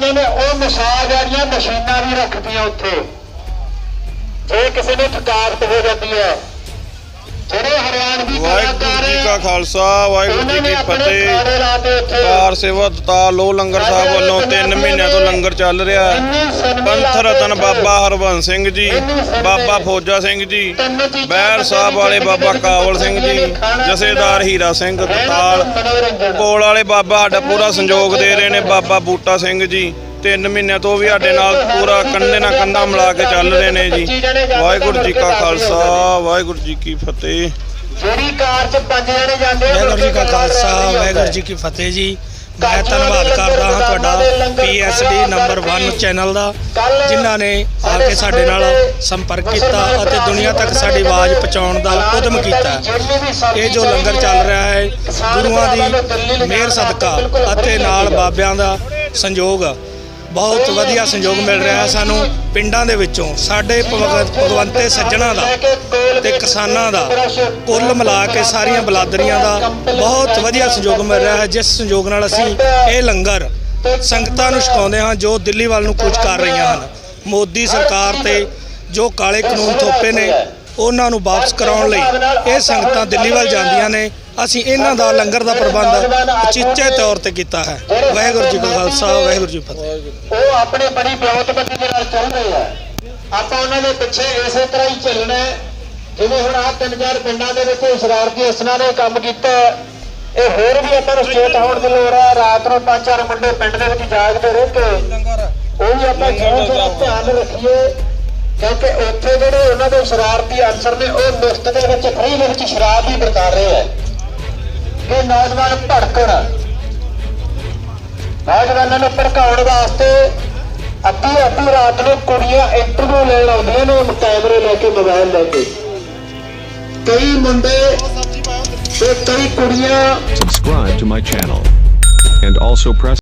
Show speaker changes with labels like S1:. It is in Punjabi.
S1: ਜਾਂਦੇ ਨੇ ਉਹ ਮਸਾਜ ਵਾਲੀਆਂ ਮਸ਼ੀਨਾਂ ਵੀ ਰੱਖਦੀਆਂ ਉੱਥੇ। ਜੇ ਕਿਸੇ ਨੂੰ ਥਕਾਵਟ ਹੋ ਜਾਂਦੀ ਹੈ। ਜਿਹੜੇ ਹਰਿਆਣਵੀ
S2: ਵਾਹਿਗੁਰੂ ਜੀ ਕਾ ਖਾਲਸਾ ਵਾਹਿਗੁਰੂ ਜੀ ਕੀ ਫਤਿਹ। ਕਾਰ ਸੇਵਾ ਦਤਾ ਲੋ ਲੰਗਰ ਸਾਹਿਬ ਵੱਲੋਂ 3 ਮਹੀਨਿਆਂ ਤੋਂ ਲੰਗਰ ਚੱਲ ਰਿਹਾ। ਹੈ ਪੰਥ ਰਤਨ। ਬਾਬਾ ਹਰਬੰਸ ਸਿੰਘ ਜੀ ਬਾਬਾ ਫੌਜਾ ਸਿੰਘ ਜੀ ਬੈਰ ਸਾਹਿਬ ਵਾਲੇ ਬਾਬਾ ਕਾਵਲ ਸਿੰਘ ਜੀ ਜਥੇਦਾਰ ਹੀਰਾ ਸਿੰਘ ਦਤਾਲ ਕੋਲ ਵਾਲੇ ਬਾਬਾ ਸਾਡਾ ਪੂਰਾ ਸੰਯੋਗ ਦੇ ਰਹੇ ਨੇ ਬਾਬਾ ਬੂਟਾ ਸਿੰਘ ਜੀ। ਤਿੰਨ ਮਹੀਨਿਆਂ ਤੋਂ ਵੀ ਸਾਡੇ ਨਾਲ ਪੂਰਾ ਕੰਧੇ ਨਾਲ ਕੰਧਾ ਮਿਲਾ ਕੇ ਚੱਲ ਰਹੇ ਨੇ ਜੀ। ਵਾਹਿਗੁਰੂ ਜੀ ਕਾ ਖਾਲਸਾ ਵਾਹਿਗੁਰੂ ਜੀ ਕੀ ਫਤਿਹ।
S1: ਜਿਹੜੀ ਕਾਰ 'ਚ ਪੰਜ ਜਣੇ ਜਾਂਦੇ ਆ
S3: ਵਾਹਿਗੁਰੂ ਜੀ ਕਾ ਖਾਲਸਾ ਵਾਹਿਗੁਰੂ ਜੀ ਕੀ ਫਤਿਹ ਜੀ। ਮੈਂ ਧੰਨਵਾਦ ਕਰਦਾ ਹਾਂ ਤੁਹਾਡਾ ਪੀਐਸਡੀ ਨੰਬਰ 1 ਚੈਨਲ ਦਾ ਜਿਨ੍ਹਾਂ ਨੇ ਆ ਕੇ ਸਾਡੇ ਨਾਲ ਸੰਪਰਕ ਕੀਤਾ ਅਤੇ ਦੁਨੀਆ ਤੱਕ ਸਾਡੀ ਆਵਾਜ਼ ਪਹੁੰਚਾਉਣ ਦਾ ਉਦਮ ਕੀਤਾ ਇਹ ਜੋ ਲੰਗਰ ਚੱਲ ਰਿਹਾ ਹੈ ਗੁਰੂਆਂ ਦੀ ਮਿਹਰ ਸਦਕਾ ਅਤੇ ਨਾਲ ਬਾਬਿਆਂ ਦਾ ਸੰਯੋਗ ਬਹੁਤ ਵਧੀਆ ਸੰਯੋਗ ਮਿਲ ਰਿਹਾ ਹੈ ਸਾਨੂੰ ਪਿੰਡਾਂ ਦੇ ਵਿੱਚੋਂ, ਸਾਡੇ ਭਗਵ- ਭਗਵੰਤੇ ਸੱਜਣਾ ਦਾ ਤੇ ਕਿਸਾਨਾਂ ਦਾ ਕੁੱਲ ਮਿਲਾ ਕੇ ਸਾਰੀਆਂ ਬਲਾਦਰੀਆਂ ਦਾ ਬਹੁਤ ਵਧੀਆ ਸੰਯੋਗ ਮਿਲ ਰਿਹਾ ਹੈ, ਜਿਸ ਸੰਯੋਗ ਨਾਲ ਅਸੀਂ ਇਹ ਲੰਗਰ ਸੰਗਤਾਂ ਨੂੰ ਛਕਾਉਂਦੇ ਹਾਂ ਜੋ ਦਿੱਲੀ ਵੱਲ ਨੂੰ ਕੁਝ ਕਰ ਰਹੀਆਂ ਹਨ। ਮੋਦੀ ਸਰਕਾਰ ਤੇ ਜੋ ਕਾਲੇ ਕਾਨੂੰਨ ਥੋਪੇ ਨੇ, ਉਹਨਾਂ ਨੂੰ ਵਾਪਸ ਕਰਾਉਣ ਲਈ ਇਹ ਸੰਗਤਾਂ ਦਿੱਲੀ ਵੱਲ ਜਾਂਦੀਆਂ ਨੇ। ਅਸੀਂ ਇਹਨਾਂ ਦਾ ਲੰਗਰ ਦਾ ਪ੍ਰਬੰਧ ਉਚਿੱਚੇ ਤੌਰ ਤੇ ਕੀਤਾ ਹੈ। ਵਾਹਿਗੁਰੂ ਜੀ ਕਾ ਖਾਲਸਾ ਵਾਹਿਗੁਰੂ ਜੀ ਕੀ ਫਤਿਹ।
S1: ਉਹ ਆਪਣੇ ਬੜੀ ਵਿਉਂਤਬੰਦੀ ਦੇ ਨਾਲ ਚੱਲ ਰਹੇ ਆ। ਆਪਾਂ ਉਹਨਾਂ ਦੇ ਪਿੱਛੇ ਇਸੇ ਤਰ੍ਹਾਂ ਹੀ ਚੱਲਣਾ ਹੈ ਜਿਵੇਂ ਹੁਣ ਆਹ ਤਿੰਨ ਚਾਰ ਪਿੰਡਾਂ ਦੇ ਵਿੱਚ ਸ਼ਰਾਰਤੀ ਅਸਨਾਂ ਨੇ ਕੰਮ ਕੀਤਾ। ਇਹ ਹੋਰ ਵੀ ਆਪਾਂ ਨੂੰ ਸਟੇਟ ਹੋਣ ਦੀ ਲੋੜ ਹੈ ਰਾਤ ਨੂੰ ਪੰਜ ਚਾਰ ਮੁੰਡੇ ਪਿੰਡ ਦੇ ਵਿੱਚ ਜਾਗਦੇ ਰਹਿ ਕੇ ਉਹ ਵੀ ਆਪਾਂ ਥੋੜਾ ਥੋੜਾ ਧਿਆਨ ਰੱਖੀਏ ਕਿਉਂਕਿ ਉੱਥੇ ਜਿਹੜੇ ਉਹਨਾਂ ਦੇ ਸ਼ਰਾਰਤੀ ਅਨਸਰ ਨੇ ਉਹ ਮੁਫਤ ਦੇ ਵਿੱਚ ਫ੍ਰੀ ਦੇ ਵਿੱਚ ਸ਼ਰਾਬ ਵੀ ਵਰਤਾ ਰਹੇ ਆ। ਕਿ ਨੌਜਵਾਨ ਭੜਕਣ ਨੌਜਵਾਨਾਂ ਨੂੰ ਭੜਕਾਉਣ ਵਾਸਤੇ ਅੱਧੀ ਅੱਧੀ ਰਾਤ ਨੂੰ ਕੁੜੀਆਂ ਇੰਟਰਵਿਊ ਲੈਣ ਆਉਂਦੀਆਂ ਨੇ ਕੈਮਰੇ ਲੈ ਕੇ ਮੋਬਾਈਲ ਲੈ ਕੇ ਕਈ ਮੁੰਡੇ ਤੇ ਕਈ ਕੁੜੀਆਂ
S4: subscribe to my channel. And also press